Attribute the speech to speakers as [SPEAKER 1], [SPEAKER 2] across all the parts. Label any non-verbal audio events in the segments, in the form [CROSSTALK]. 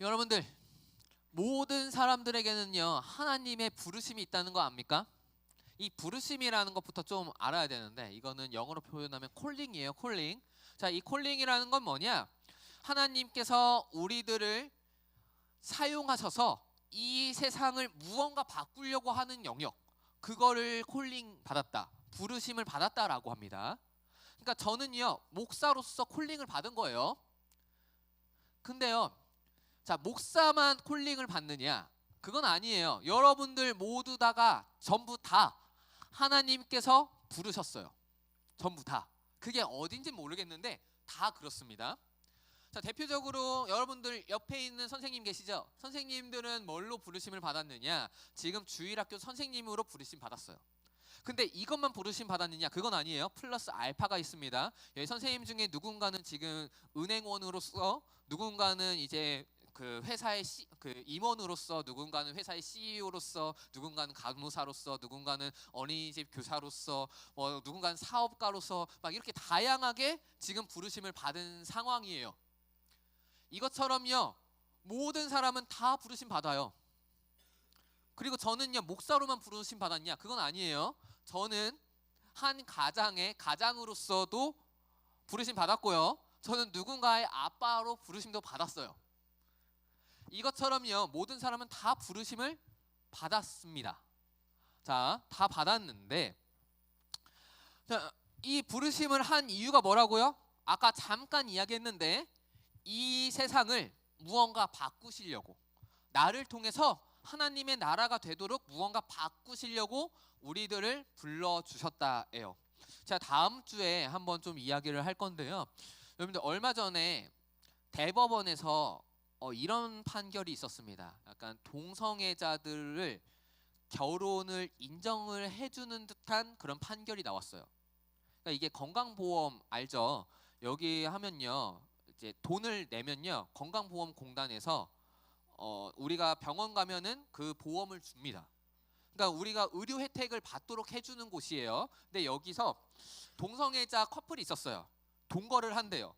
[SPEAKER 1] 여러분들 모든 사람들에게는요 하나님의 부르심이 있다는 거 압니까? 이 부르심이라는 것부터 좀 알아야 되는데 이거는 영어로 표현하면 콜링이에요 콜링. 자 이 콜링이라는 건 뭐냐? 하나님께서 우리들을 사용하셔서 이 세상을 무언가 바꾸려고 하는 영역 그거를 콜링 받았다 부르심을 받았다라고 합니다. 그러니까 저는요 목사로서 콜링을 받은 거예요. 근데요 자 목사만 콜링을 받느냐? 그건 아니에요. 여러분들 모두 다가 전부 다 하나님께서 부르셨어요. 전부 다. 그게 어딘지 모르겠는데 다 그렇습니다. 자 대표적으로 여러분들 옆에 있는 선생님 계시죠? 선생님들은 뭘로 부르심을 받았느냐? 지금 주일학교 선생님으로 부르심 받았어요. 근데 이것만 부르심 받았느냐? 그건 아니에요. 플러스 알파가 있습니다. 여기 선생님 중에 누군가는 지금 은행원으로서 누군가는 이제 그 회사의 시, 그 임원으로서 누군가는 회사의 CEO로서 누군가는 간호사로서 누군가는 어린이집 교사로서 뭐 누군가는 사업가로서 막 이렇게 다양하게 지금 부르심을 받은 상황이에요. 이것처럼요 모든 사람은 다 부르심 받아요. 그리고 저는요 목사로만 부르심 받았냐 그건 아니에요. 저는 한 가장의 가장으로서도 부르심 받았고요. 저는 누군가의 아빠로 부르심도 받았어요. 이것처럼요 모든 사람은 다 부르심을 받았습니다. 자, 다 받았는데 자, 이 부르심을 한 이유가 뭐라고요? 아까 잠깐 이야기했는데 이 세상을 무언가 바꾸시려고 나를 통해서 하나님의 나라가 되도록 무언가 바꾸시려고 우리들을 불러 주셨다예요. 자, 다음 주에 한번 좀 이야기를 할 건데요. 여러분들 얼마 전에 대법원에서 어, 이런 판결이 있었습니다. 약간 동성애자들을 결혼을 인정을 해주는 듯한 그런 판결이 나왔어요. 그러니까 이게 건강보험 알죠? 여기 하면요, 이제 돈을 내면요, 건강보험공단에서 어, 우리가 병원 가면은 그 보험을 줍니다. 그러니까 우리가 의료 혜택을 받도록 해주는 곳이에요. 근데 여기서 동성애자 커플이 있었어요. 동거를 한대요.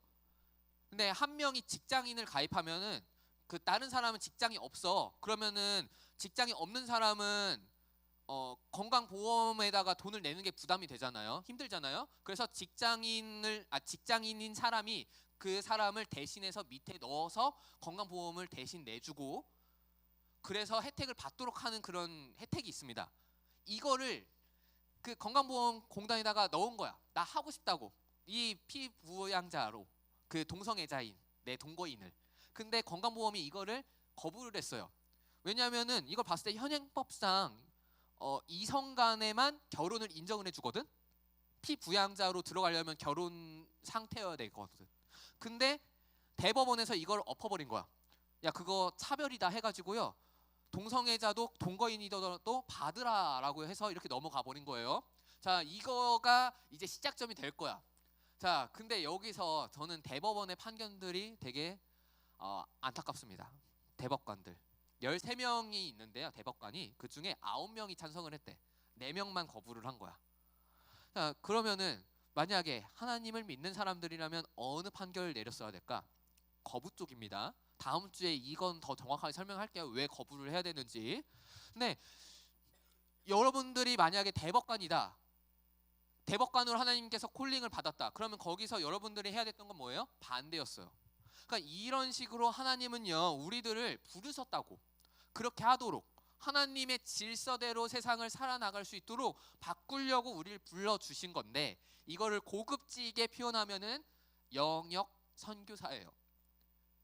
[SPEAKER 1] 근데 한 명이 직장인을 가입하면은 그 다른 사람은 직장이 없어. 그러면은 직장이 없는 사람은 어, 건강보험에다가 돈을 내는 게 부담이 되잖아요. 힘들잖아요. 그래서 직장인을 아 직장인인 사람이 그 사람을 대신해서 밑에 넣어서 건강보험을 대신 내주고 그래서 혜택을 받도록 하는 그런 혜택이 있습니다. 이거를 그 건강보험 공단에다가 넣은 거야. 나 하고 싶다고. 이 피부양자로 그 동성애자인 내 동거인을. 근데 건강보험이 이거를 거부를 했어요. 왜냐하면은 이걸 봤을 때 현행법상 어, 이성 간에만 결혼을 인정을 해주거든. 피부양자로 들어가려면 결혼 상태여야 되거든. 근데 대법원에서 이걸 엎어버린 거야. 야 그거 차별이다 해가지고요. 동성애자도 동거인이더라도 받으라라고 해서 이렇게 넘어가 버린 거예요. 자 이거가 이제 시작점이 될 거야. 자 근데 여기서 저는 대법원의 판결들이 되게 어, 안타깝습니다. 대법관들 13명이 있는데요. 대법관이 그 중에 9명이 찬성을 했대. 4명만 거부를 한 거야. 자 그러면은 만약에 하나님을 믿는 사람들이라면 어느 판결을 내렸어야 될까? 거부 쪽입니다. 다음 주에 이건 더 정확하게 설명할게요. 왜 거부를 해야 되는지. 근데 여러분들이 만약에 대법관이다. 대법관으로 하나님께서 콜링을 받았다. 그러면 거기서 여러분들이 해야 됐던 건 뭐예요? 반대였어요. 그러니까 이런 식으로 하나님은요 우리들을 부르셨다고 그렇게 하도록 하나님의 질서대로 세상을 살아나갈 수 있도록 바꾸려고 우리를 불러 주신 건데 이거를 고급지게 표현하면은 영역 선교사예요.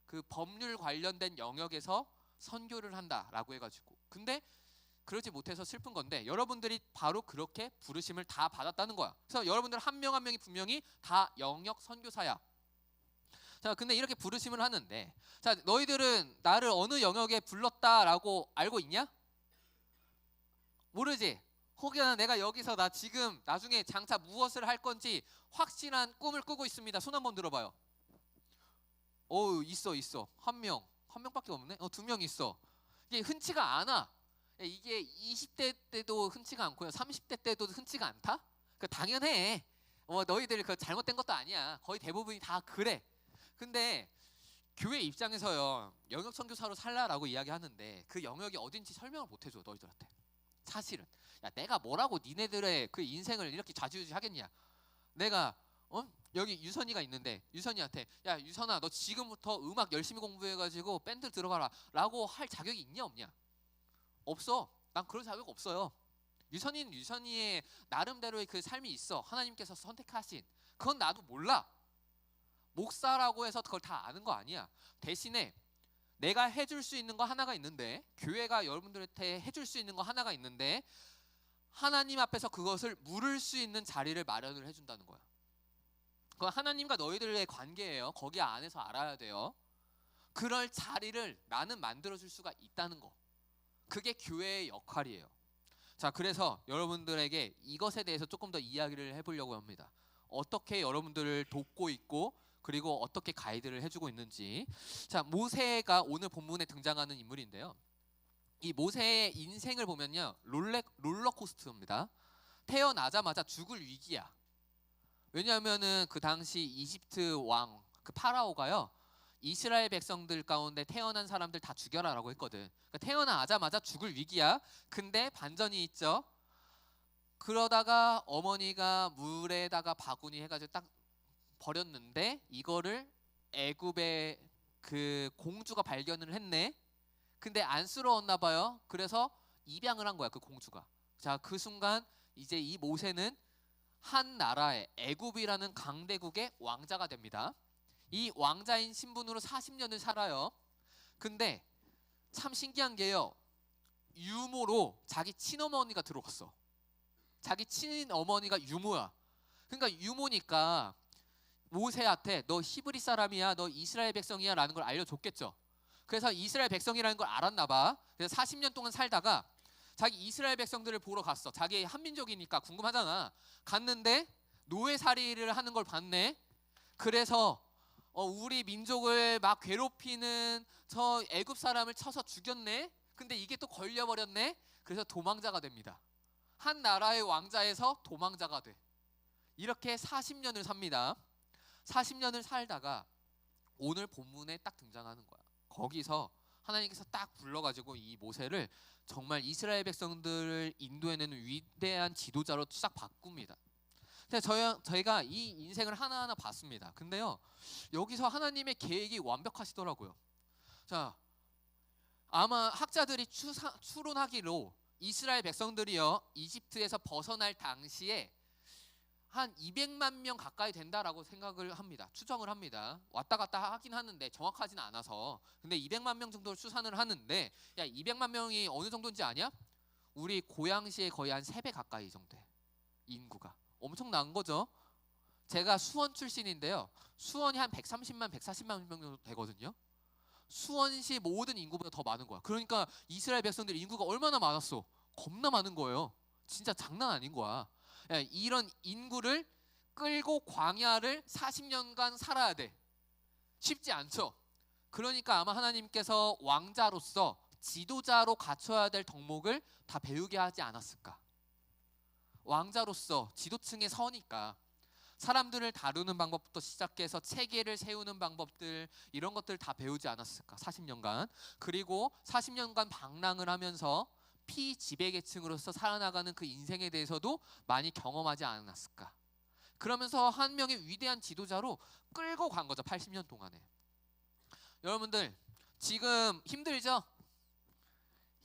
[SPEAKER 1] 그 법률 관련된 영역에서 선교를 한다라고 해가지고 근데 그러지 못해서 슬픈 건데 여러분들이 바로 그렇게 부르심을 다 받았다는 거야. 그래서 여러분들 한 명 한 명이 분명히 다 영역 선교사야. 자, 근데 이렇게 부르심을 하는데, 자, 너희들은 나를 어느 영역에 불렀다라고 알고 있냐? 모르지. 혹여나 내가 여기서 나 지금 나중에 장차 무엇을 할 건지 확실한 꿈을 꾸고 있습니다. 손 한번 들어봐요. 어, 있어, 있어. 한 명, 한 명밖에 없네. 어, 두 명 있어. 이게 흔치가 않아. 이게 20대 때도 흔치가 않고요. 30대 때도 흔치가 않다? 그 당연해. 어, 너희들 그 잘못된 것도 아니야. 거의 대부분이 다 그래. 근데 교회 입장에서요 영역 선교사로 살라라고 이야기하는데 그 영역이 어딘지 설명을 못 해줘 너희들한테 사실은 야 내가 뭐라고 니네들의 그 인생을 이렇게 좌지우지 하겠냐 내가 어 여기 유선이가 있는데 유선이한테 야 유선아 너 지금부터 음악 열심히 공부해가지고 밴드 들어가라라고 할 자격이 있냐 없냐 없어 난 그런 자격 없어요 유선이는 유선이의 나름대로의 그 삶이 있어 하나님께서 선택하신 그건 나도 몰라 목사라고 해서 그걸 다 아는 거 아니야 대신에 내가 해줄 수 있는 거 하나가 있는데 교회가 여러분들한테 해줄 수 있는 거 하나가 있는데 하나님 앞에서 그것을 물을 수 있는 자리를 마련을 해준다는 거야. 그건 하나님과 너희들의 관계예요. 거기 안에서 알아야 돼요. 그럴 자리를 나는 만들어줄 수가 있다는 거. 그게 교회의 역할이에요. 자, 그래서 여러분들에게 이것에 대해서 조금 더 이야기를 해보려고 합니다. 어떻게 여러분들을 돕고 있고 그리고 어떻게 가이드를 해주고 있는지. 자, 모세가 오늘 본문에 등장하는 인물인데요. 이 모세의 인생을 보면요, 롤레, 롤러코스터입니다. 태어나자마자 죽을 위기야. 왜냐하면은 그 당시 이집트 왕 그 파라오가요 이스라엘 백성들 가운데 태어난 사람들 다 죽여라라고 했거든. 그러니까 태어나자마자 죽을 위기야. 근데 반전이 있죠. 그러다가 어머니가 물에다가 바구니 해가지고 딱 버렸는데 이거를 애굽의 그 공주가 발견을 했네. 근데 안쓰러웠나 봐요. 그래서 입양을 한 거야 그 공주가. 자 그 순간 이제 이 모세는 한 나라의 애굽이라는 강대국의 왕자가 됩니다. 이 왕자인 신분으로 40년을 살아요. 근데 참 신기한 게요. 유모로 자기 친어머니가 들어갔어. 자기 친어머니가 유모야. 그러니까 유모니까 모세한테 너 히브리 사람이야, 너 이스라엘 백성이야라는 걸 알려줬겠죠. 그래서 이스라엘 백성이라는 걸 알았나 봐. 그래서 40년 동안 살다가 자기 이스라엘 백성들을 보러 갔어. 자기 한민족이니까 궁금하잖아. 갔는데 노예살이를 하는 걸 봤네. 그래서 어, 우리 민족을 막 괴롭히는 저 애굽 사람을 쳐서 죽였네. 근데 이게 또 걸려버렸네. 그래서 도망자가 됩니다. 한 나라의 왕자에서 도망자가 돼. 이렇게 40년을 삽니다. 40년을 살다가 오늘 본문에 딱 등장하는 거야. 거기서 하나님께서 딱 불러가지고 이 모세를 정말 이스라엘 백성들을 인도해내는 위대한 지도자로 싹 바꿉니다. 저희, 저희가 이 인생을 하나하나 봤습니다. 근데요, 여기서 하나님의 계획이 완벽하시더라고요. 자, 아마 학자들이 추사, 추론하기로 이스라엘 백성들이요, 이집트에서 벗어날 당시에 한 200만 명 가까이 된다라고 생각을 합니다. 추정을 합니다. 왔다 갔다 하긴 하는데 정확하진 않아서. 근데 200만 명 정도를 추산을 하는데 야 200만 명이 어느 정도인지 아냐? 우리 고양시의 거의 한 3배 가까이 정도 돼. 인구가. 엄청난 거죠. 제가 수원 출신인데요. 수원이 한 130만, 140만 명 정도 되거든요. 수원시 모든 인구보다 더 많은 거야. 그러니까 이스라엘 백성들 인구가 얼마나 많았어? 겁나 많은 거예요. 진짜 장난 아닌 거야. 야, 이런 인구를 끌고 광야를 40년간 살아야 돼. 쉽지 않죠. 그러니까 아마 하나님께서 왕자로서 지도자로 갖춰야 될 덕목을 다 배우게 하지 않았을까. 왕자로서 지도층에 서니까 사람들을 다루는 방법부터 시작해서 체계를 세우는 방법들 이런 것들 다 배우지 않았을까 40년간 그리고 40년간 방랑을 하면서 피지배계층으로서 살아나가는 그 인생에 대해서도 많이 경험하지 않았을까 그러면서 한 명의 위대한 지도자로 끌고 간 거죠 80년 동안에 여러분들 지금 힘들죠?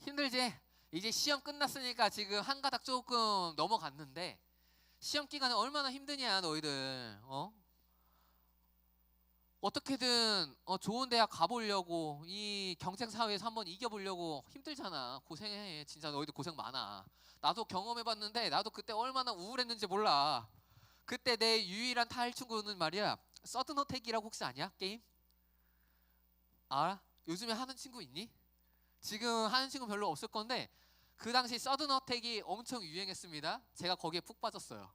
[SPEAKER 1] 힘들지? 이제 시험 끝났으니까 지금 한 가닥 조금 넘어갔는데 시험 기간에 얼마나 힘드냐 너희들 어? 어떻게든 어, 좋은 대학 가보려고 이 경쟁 사회에서 한번 이겨보려고 힘들잖아 고생해 진짜 너희들 고생 많아 나도 경험해봤는데 나도 그때 얼마나 우울했는지 몰라 그때 내 유일한 친구는 말이야 서든어택이라고 혹시 아냐 게임? 알아? 요즘에 하는 친구 있니? 지금 하는 친구 별로 없을 건데 그 당시 서든 어택이 엄청 유행했습니다. 제가 거기에 푹 빠졌어요.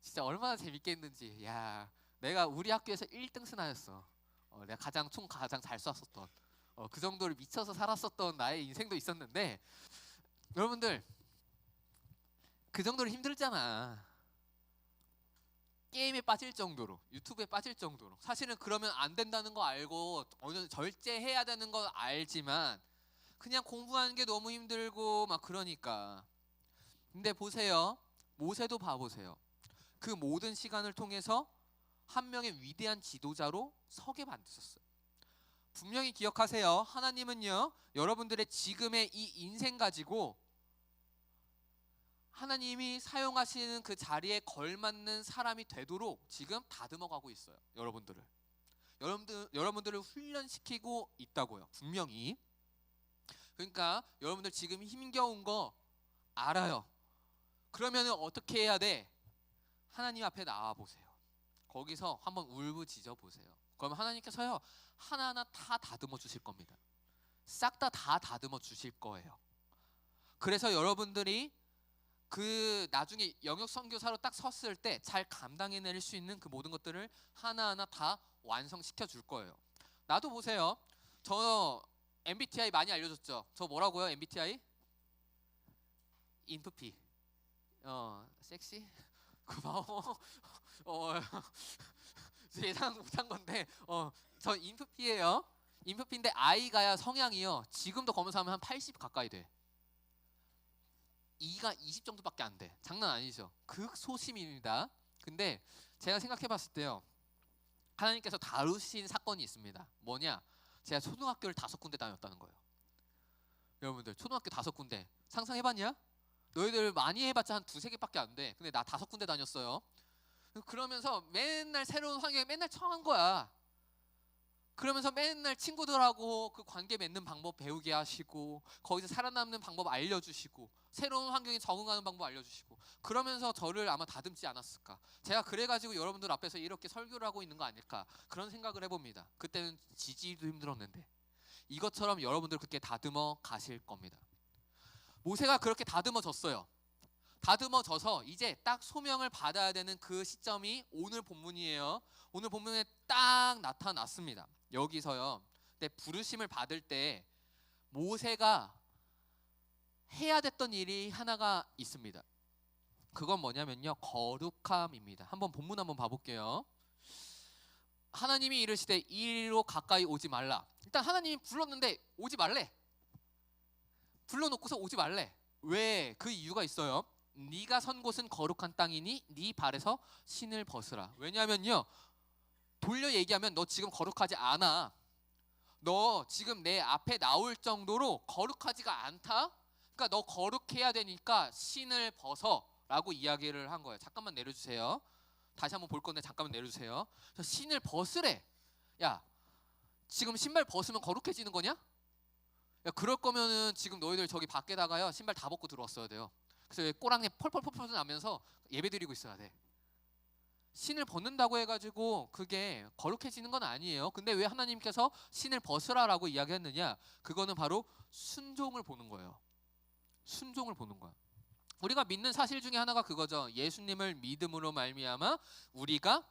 [SPEAKER 1] 진짜 얼마나 재밌겠는지. 야, 내가 우리 학교에서 1등 스나였어. 어, 내가 가장 총 가장 잘 쐈었던. 어, 그 정도를 미쳐서 살았었던 나의 인생도 있었는데 여러분들 그 정도로 힘들잖아. 게임에 빠질 정도로 유튜브에 빠질 정도로 사실은 그러면 안 된다는 거 알고 어느 절제해야 되는 거 알지만 그냥 공부하는 게 너무 힘들고 막 그러니까 근데 보세요 모세도 봐보세요 그 모든 시간을 통해서 한 명의 위대한 지도자로 서게 만드셨어요 분명히 기억하세요 하나님은요 여러분들의 지금의 이 인생 가지고 하나님이 사용하시는 그 자리에 걸맞는 사람이 되도록 지금 다듬어 가고 있어요. 여러분들을. 여러분들 여러분들을 훈련시키고 있다고요. 분명히. 그러니까 여러분들 지금 힘겨운 거 알아요. 그러면 어떻게 해야 돼? 하나님 앞에 나와 보세요. 거기서 한번 울부짖어 보세요. 그럼 하나님께서요 하나하나 다 다듬어 주실 겁니다. 싹 다 다 다듬어 주실 거예요. 그래서 여러분들이 그 나중에 영역 선교사로 딱 섰을 때 잘 감당해낼 수 있는 그 모든 것들을 하나하나 다 완성시켜 줄 거예요. 나도 보세요. 저 MBTI 많이 알려줬죠. 저 뭐라고요? MBTI? 인프피. 어 섹시? [LAUGHS] 고마워. [LAUGHS] 어 [LAUGHS] 예상 못한 건데 어저 인프피예요. 인프피인데 I가야 성향이요. 지금도 검사하면 한 80 가까이 돼. 2가 20 정도밖에 안 돼. 장난 아니죠. 극소심입니다. 근데 제가 생각해 봤을 때요. 하나님께서 다루신 사건이 있습니다. 뭐냐? 제가 초등학교를 다섯 군데 다녔다는 거예요. 여러분들 초등학교 다섯 군데 상상해 봤냐? 너희들 많이 해봤자 한 두세 개밖에 안 돼. 근데 나 다섯 군데 다녔어요. 그러면서 맨날 새로운 환경에 맨날 처한 거야. 그러면서 맨날 친구들하고 그 관계 맺는 방법 배우게 하시고 거기서 살아남는 방법 알려주시고 새로운 환경에 적응하는 방법 알려주시고 그러면서 저를 아마 다듬지 않았을까. 제가 그래가지고 여러분들 앞에서 이렇게 설교를 하고 있는 거 아닐까. 그런 생각을 해봅니다. 그때는 지지도 힘들었는데. 이것처럼 여러분들 그렇게 다듬어 가실 겁니다. 모세가 그렇게 다듬어졌어요 다듬어져서 이제 딱 소명을 받아야 되는 그 시점이 오늘 본문이에요 오늘 본문에 딱 나타났습니다 여기서요. 근데 부르심을 받을 때 모세가 해야 됐던 일이 하나가 있습니다. 그건 뭐냐면요. 거룩함입니다. 한번 본문 한번 봐볼게요. 하나님이 이르시되 이리로 가까이 오지 말라. 일단 하나님이 불렀는데 오지 말래. 불러놓고서 오지 말래. 왜? 그 이유가 있어요. 네가 선 곳은 거룩한 땅이니 네 발에서 신을 벗으라. 왜냐하면요. 돌려 얘기하면 너 지금 거룩하지 않아. 너 지금 내 앞에 나올 정도로 거룩하지가 않다. 그러니까 너 거룩해야 되니까 신을 벗어라고 이야기를 한 거예요. 잠깐만 내려주세요. 다시 한번 볼 건데 잠깐만 내려주세요. 신을 벗으래. 야, 지금 신발 벗으면 거룩해지는 거냐? 야, 그럴 거면은 지금 너희들 저기 밖에다가요 신발 다 벗고 들어왔어야 돼요. 그래서 꼬랑내 펄펄펄펄 나면서 예배 드리고 있어야 돼. 신을 벗는다고 해가지고 그게 거룩해지는 건 아니에요. 근데 왜 하나님께서 신을 벗으라라고 이야기했느냐? 그거는 바로 순종을 보는 거예요. 순종을 보는 거야. 우리가 믿는 사실 중에 하나가 그거죠. 예수님을 믿음으로 말미암아 우리가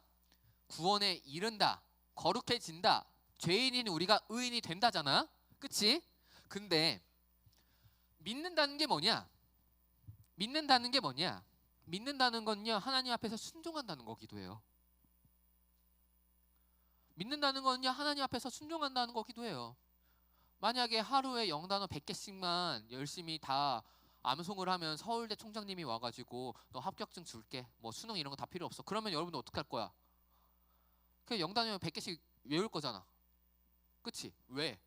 [SPEAKER 1] 구원에 이른다, 거룩해진다. 죄인인 우리가 의인이 된다잖아. 그치? 근데 믿는다는 게 뭐냐? 믿는다는 게 뭐냐? 믿는다는 건요 하나님 앞에서 순종한다는 거기도 해요. 믿는다는 건요 하나님 앞에서 순종한다는 거기도 해요. 만약에 하루에 영단어 100개씩만 열심히 다 암송을 하면 서울대 총장님이 와가지고 너 합격증 줄게 뭐 수능 이런 거 다 필요 없어 그러면 여러분들 어떻게 할 거야? 그 영단어 100개씩 외울 거잖아 그치? 왜?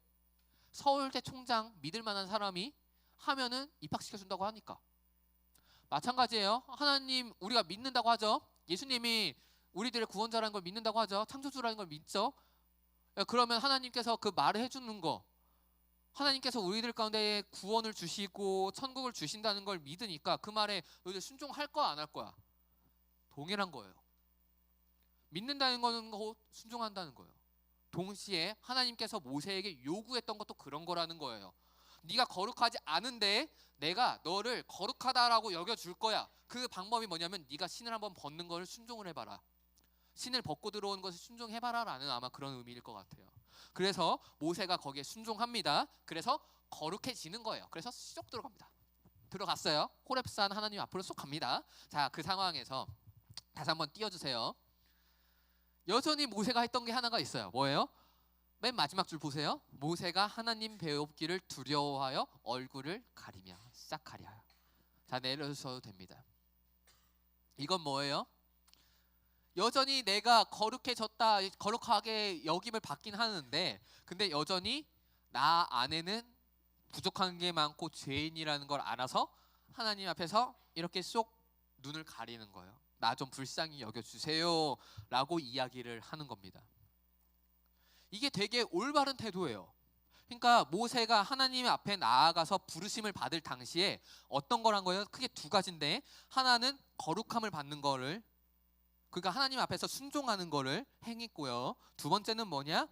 [SPEAKER 1] 서울대 총장 믿을 만한 사람이 하면은 입학시켜준다고 하니까 마찬가지예요. 하나님 우리가 믿는다고 하죠. 예수님이 우리들의 구원자라는 걸 믿는다고 하죠. 창조주라는 걸 믿죠. 그러면 하나님께서 그 말을 해주는 거, 하나님께서 우리들 가운데 구원을 주시고 천국을 주신다는 걸 믿으니까 그 말에 너희들 순종할 거야 안 할 거야? 동일한 거예요. 믿는다는 거는 곧 순종한다는 거예요. 동시에 하나님께서 모세에게 요구했던 것도 그런 거라는 거예요. 네가 거룩하지 않은데 내가 너를 거룩하다라고 여겨 줄 거야. 그 방법이 뭐냐면 네가 신을 한번 벗는 걸 순종을 해봐라. 신을 벗고 들어온 것을 순종해봐라라는 아마 그런 의미일 것 같아요. 그래서 모세가 거기에 순종합니다. 그래서 거룩해지는 거예요. 그래서 쏙 들어갑니다. 들어갔어요. 호렙산 하나님 앞으로 쏙 갑니다. 자, 그 상황에서 다시 한번 띄워주세요. 여전히 모세가 했던 게 하나가 있어요. 뭐예요? 맨 마지막 줄 보세요. 모세가 하나님 배웁기를 두려워하여 얼굴을 가리며 싹 가려요. 자 내려서도 됩니다. 이건 뭐예요? 여전히 내가 거룩해졌다, 거룩하게 여김을 받긴 하는데, 근데 여전히 나 안에는 부족한 게 많고 죄인이라는 걸 알아서 하나님 앞에서 이렇게 쏙 눈을 가리는 거예요. 나 좀 불쌍히 여겨주세요라고 이야기를 하는 겁니다. 이게 되게 올바른 태도예요. 그러니까 모세가 하나님 앞에 나아가서 부르심을 받을 당시에 어떤 걸 한 거예요? 크게 두 가지인데 하나는 거룩함을 받는 거를 그러니까 하나님 앞에서 순종하는 거를 행했고요. 두 번째는 뭐냐?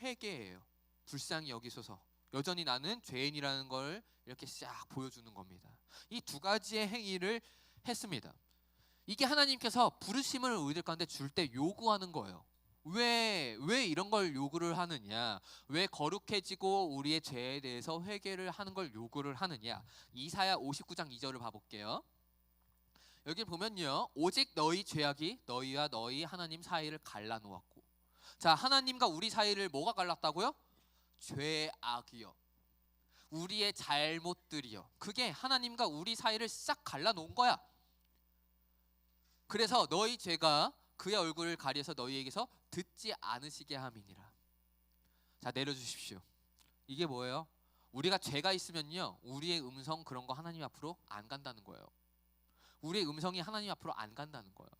[SPEAKER 1] 회개예요. 불쌍히 여기소서. 여전히 나는 죄인이라는 걸 이렇게 싹 보여주는 겁니다. 이 두 가지의 행위를 했습니다. 이게 하나님께서 부르심을 우리들 가운데 줄 때 요구하는 거예요. 왜, 왜 이런 걸 요구를 하느냐? 왜 거룩해지고 우리의 죄에 대해서 회개를 하는 걸 요구를 하느냐? 이사야 59장 2절을 봐볼게요. 여기 보면요. 오직 너희 죄악이 너희와 너희 하나님 사이를 갈라놓았고. 자, 하나님과 우리 사이를 뭐가 갈랐다고요? 죄악이요. 우리의 잘못들이요. 그게 하나님과 우리 사이를 싹 갈라놓은 거야. 그래서 너희 죄가 그의 얼굴을 가려서 너희에게서 듣지 않으시게 함이니라. 자 내려주십시오. 이게 뭐예요? 우리가 죄가 있으면요, 우리의 음성 그런 거 하나님 앞으로 안 간다는 거예요. 우리의 음성이 하나님 앞으로 안 간다는 거예요.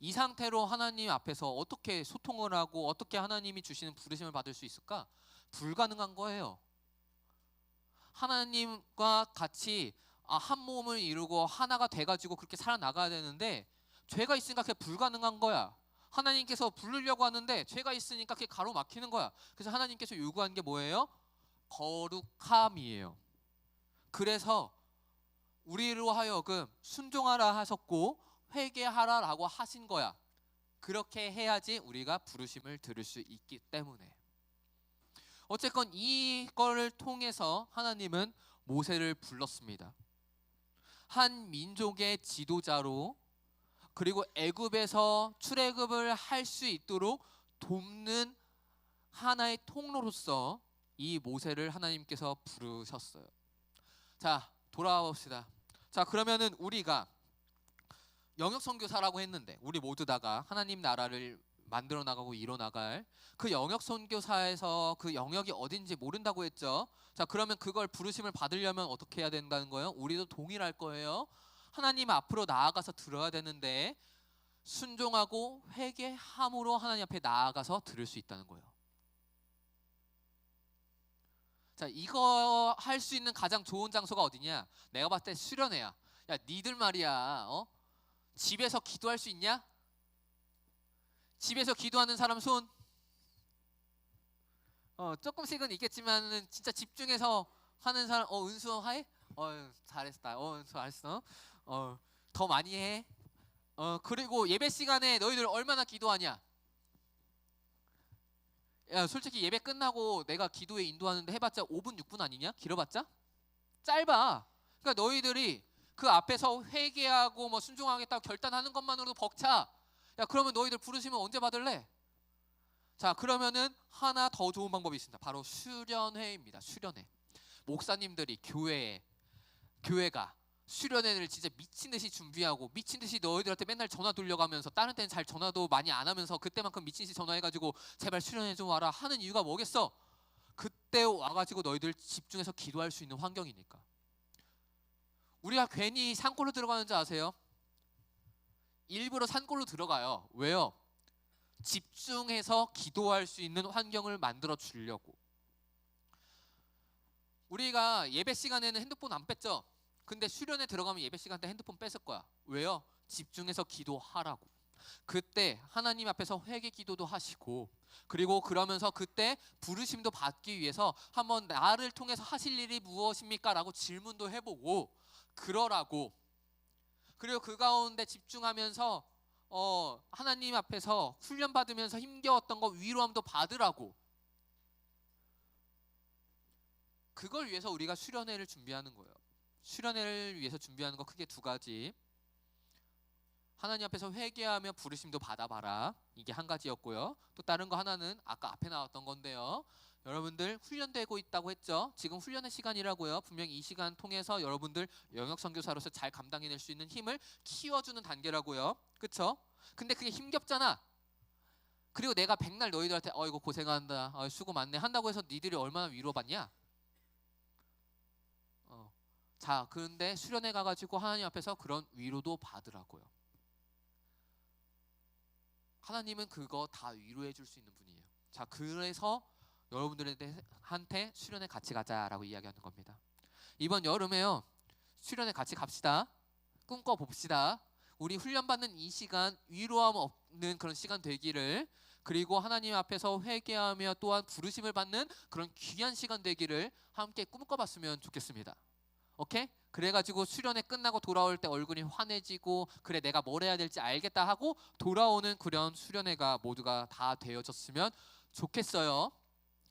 [SPEAKER 1] 이 상태로 하나님 앞에서 어떻게 소통을 하고 어떻게 하나님이 주시는 부르심을 받을 수 있을까? 불가능한 거예요. 하나님과 같이 아, 한 몸을 이루고 하나가 돼가지고 그렇게 살아나가야 되는데 죄가 있으니까 그게 불가능한 거야. 하나님께서 부르려고 하는데 죄가 있으니까 그게 가로막히는 거야. 그래서 하나님께서 요구한 게 뭐예요? 거룩함이에요. 그래서 우리로 하여금 순종하라 하셨고 회개하라라고 하신 거야. 그렇게 해야지 우리가 부르심을 들을 수 있기 때문에. 어쨌건 이거를 통해서 하나님은 모세를 불렀습니다. 한 민족의 지도자로 그리고 애굽에서 출애굽을 할 수 있도록 돕는 하나의 통로로서 이 모세를 하나님께서 부르셨어요. 자, 돌아와 봅시다. 자, 그러면은 우리가 영역 선교사라고 했는데 우리 모두 다가 하나님 나라를 만들어 나가고 이뤄 나갈 그 영역 선교사에서 그 영역이 어딘지 모른다고 했죠. 자, 그러면 그걸 부르심을 받으려면 어떻게 해야 된다는 거예요? 우리도 동일할 거예요. 하나님 앞으로 나아가서 들어야 되는데 순종하고 회개함으로 하나님 앞에 나아가서 들을 수 있다는 거예요. 자, 이거 할 수 있는 가장 좋은 장소가 어디냐? 내가 봤을 때 수련회야. 야, 니들 말이야. 어? 집에서 기도할 수 있냐? 집에서 기도하는 사람 손. 어, 조금씩은 있겠지만은 진짜 집중해서 하는 사람 어, 은수 하해? 어, 잘했다. 어, 은수 잘했어. 어, 더 많이 해. 어, 그리고 예배 시간에 너희들 얼마나 기도하냐? 야, 솔직히 예배 끝나고 내가 기도에 인도하는데 해봤자 5분, 6분 아니냐? 길어봤자? 짧아. 그러니까 너희들이 그 앞에서 회개하고 뭐 순종하겠다고 결단하는 것만으로도 벅차. 야, 그러면 너희들 부르시면 언제 받을래? 자, 그러면은 하나 더 좋은 방법이 있습니다. 바로 수련회입니다. 수련회. 목사님들이 교회에 교회가 수련회를 진짜 미친 듯이 준비하고 미친 듯이 너희들한테 맨날 전화 돌려가면서 다른 때는 잘 전화도 많이 안 하면서 그때만큼 미친 듯이 전화해가지고 제발 수련회 좀 와라 하는 이유가 뭐겠어? 그때 와가지고 너희들 집중해서 기도할 수 있는 환경이니까. 우리가 괜히 산골로 들어가는지 아세요? 일부러 산골로 들어가요. 왜요? 집중해서 기도할 수 있는 환경을 만들어 주려고. 우리가 예배 시간에는 핸드폰 안 뺐죠? 근데 수련회 들어가면 예배 시간 때 핸드폰 뺏을 거야. 왜요? 집중해서 기도하라고. 그때 하나님 앞에서 회개 기도도 하시고 그리고 그러면서 그때 부르심도 받기 위해서 한번 나를 통해서 하실 일이 무엇입니까라고 질문도 해보고 그러라고 그리고 그 가운데 집중하면서 어 하나님 앞에서 훈련 받으면서 힘겨웠던 거 위로함도 받으라고 그걸 위해서 우리가 수련회를 준비하는 거예요. 수련회를 위해서 준비하는 거 크게 두 가지. 하나님 앞에서 회개하며 부르심도 받아봐라. 이게 한 가지였고요. 또 다른 거 하나는 아까 앞에 나왔던 건데요. 여러분들 훈련되고 있다고 했죠. 지금 훈련의 시간이라고요. 분명히 이 시간 통해서 여러분들 영역 선교사로서 잘 감당해낼 수 있는 힘을 키워주는 단계라고요. 그쵸? 근데 그게 힘겹잖아. 그리고 내가 백날 너희들한테 어 이거 고생한다, 어, 수고 많네 한다고 해서 니들이 얼마나 위로받냐? 어. 자, 그런데 수련회 가가지고 하나님 앞에서 그런 위로도 받으라고요. 하나님은 그거 다 위로해 줄 수 있는 분이에요. 자, 그래서 여러분들한테 수련회 같이 가자라고 이야기하는 겁니다. 이번 여름에요. 수련회 같이 갑시다. 꿈꿔 봅시다. 우리 훈련 받는 이 시간 위로함 없는 그런 시간 되기를 그리고 하나님 앞에서 회개하며 또한 부르심을 받는 그런 귀한 시간 되기를 함께 꿈꿔봤으면 좋겠습니다. 오케이? 그래가지고 수련회 끝나고 돌아올 때 얼굴이 환해지고 그래 내가 뭘 해야 될지 알겠다 하고 돌아오는 그런 수련회가 모두가 다 되어졌으면 좋겠어요.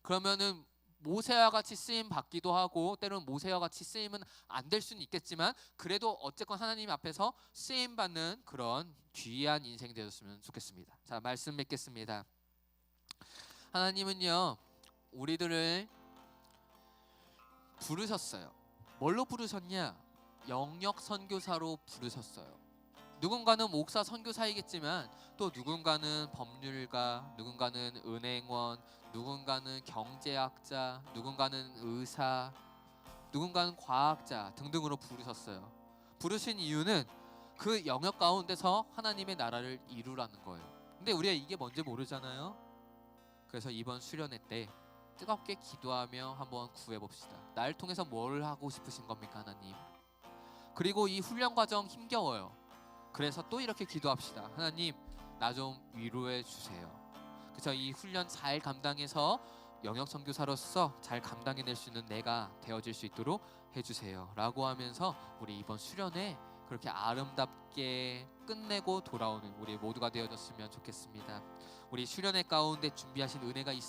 [SPEAKER 1] 그러면은 모세와 같이 쓰임 받기도 하고 때로는 모세와 같이 쓰임은 안 될 수는 있겠지만 그래도 어쨌건 하나님 앞에서 쓰임 받는 그런 귀한 인생 되었으면 좋겠습니다. 자 말씀 맺겠습니다. 하나님은요 우리들을 부르셨어요. 뭘로 부르셨냐? 영역 선교사로 부르셨어요. 누군가는 목사 선교사이겠지만 또 누군가는 법률가, 누군가는 은행원, 누군가는 경제학자, 누군가는 의사, 누군가는 과학자 등등으로 부르셨어요. 부르신 이유는 그 영역 가운데서 하나님의 나라를 이루라는 거예요. 근데 우리가 이게 뭔지 모르잖아요. 그래서 이번 수련회 때 뜨겁게 기도하며 한번 구해 봅시다. 날 통해서 뭘 하고 싶으신 겁니까, 하나님? 그리고 이 훈련 과정 힘겨워요. 그래서 또 이렇게 기도합시다. 하나님, 나 좀 위로해 주세요. 그래서 이 훈련 잘 감당해서 영역 선교사로서 잘 감당해낼 수 있는 내가 되어질 수 있도록 해주세요라고 하면서 우리 이번 수련회 그렇게 아름답게 끝내고 돌아오는 우리 모두가 되어졌으면 좋겠습니다. 우리 수련회 가운데 준비하신 은혜가 있음을